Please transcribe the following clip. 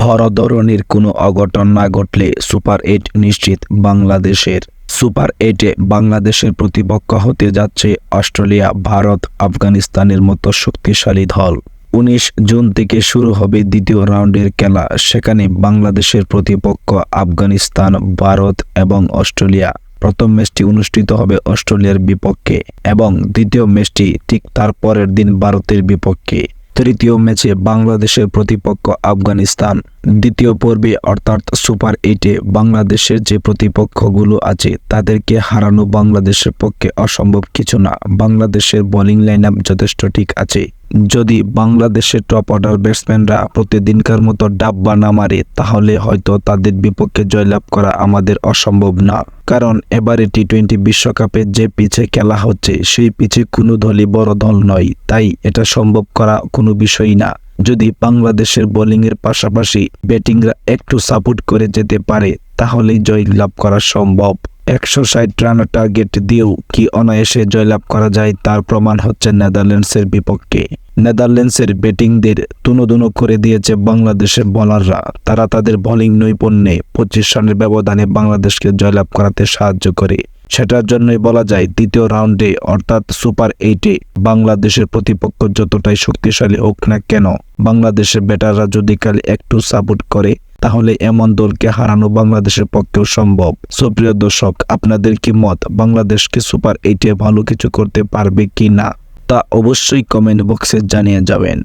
বড় কোনো অঘটন না ঘটলে সুপার এইট নিশ্চিত বাংলাদেশের, সুপার এইটে বাংলাদেশের প্রতিপক্ষ হতে যাচ্ছে অস্ট্রেলিয়া, ভারত, আফগানিস্তানের মতো শক্তিশালী দল। উনিশ জুন থেকে শুরু হবে দ্বিতীয় রাউন্ডের খেলা, সেখানে বাংলাদেশের প্রতিপক্ষ আফগানিস্তান, ভারত এবং অস্ট্রেলিয়া। প্রথম ম্যাচটি অনুষ্ঠিত হবে অস্ট্রেলিয়ার বিপক্ষে এবং দ্বিতীয় ম্যাচটি ঠিক তার পরের দিন ভারতের বিপক্ষে। তৃতীয় ম্যাচে বাংলাদেশের প্রতিপক্ষ আফগানিস্তান। দ্বিতীয় পর্বে অর্থাৎ সুপার এইটে বাংলাদেশের যে প্রতিপক্ষগুলো আছে, তাদেরকে হারানো বাংলাদেশের পক্ষে অসম্ভব কিছু না। বাংলাদেশের বোলিং লাইন যথেষ্ট ঠিক আছে। যদি বাংলাদেশের টপ অর্ডার ব্যাটসম্যানরা প্রতিদিনকার মতো ডাব্বা না মারে, তাহলে হয়তো তাদের বিপক্ষে জয়লাভ করা আমাদের অসম্ভব না। কারণ এবারে টি টোয়েন্টি বিশ্বকাপে যে পিচে খেলা হচ্ছে, সেই পিচে কোনো দলই বড় দল নয়, তাই এটা সম্ভব করা কোনো বিষয়ই না। যদি বাংলাদেশের বোলিংয়ের পাশাপাশি ব্যাটিংরা একটু সাপোর্ট করে যেতে পারে, তাহলেই জয় লাভ করা সম্ভব। একশো ষাট রান টার্গেট দিয়েও কি অনায়াসে জয়লাভ করা যায় তার প্রমাণ হচ্ছে নেদারল্যান্ডসের বিপক্ষে। নেদারল্যান্ডসের ব্যাটিংদের তুনোদুনো করে দিয়েছে বাংলাদেশের বোলাররা। তারা তাদের বোলিং নৈপুণ্যে পঁচিশ রানের ব্যবধানে বাংলাদেশকে জয়লাভ করাতে সাহায্য করে। সেটার জন্যই বলা যায় দ্বিতীয় রাউন্ডে, অর্থাৎ সুপার এইটে, বাংলাদেশের প্রতিপক্ষ যতটাই শক্তিশালী হোক না কেন, বাংলাদেশের ব্যাটাররা যদি কাল একটু সাপোর্ট করে তাহলে এমন দলকে হারানো বাংলাদেশের পক্ষেও সম্ভব। সুপ্রিয় দর্শক, আপনাদের কি মত? বাংলাদেশকে সুপার এইটে ভালো কিছু করতে পারবে কি না তা অবশ্যই কমেন্ট বক্সে জানিয়ে যাবেন।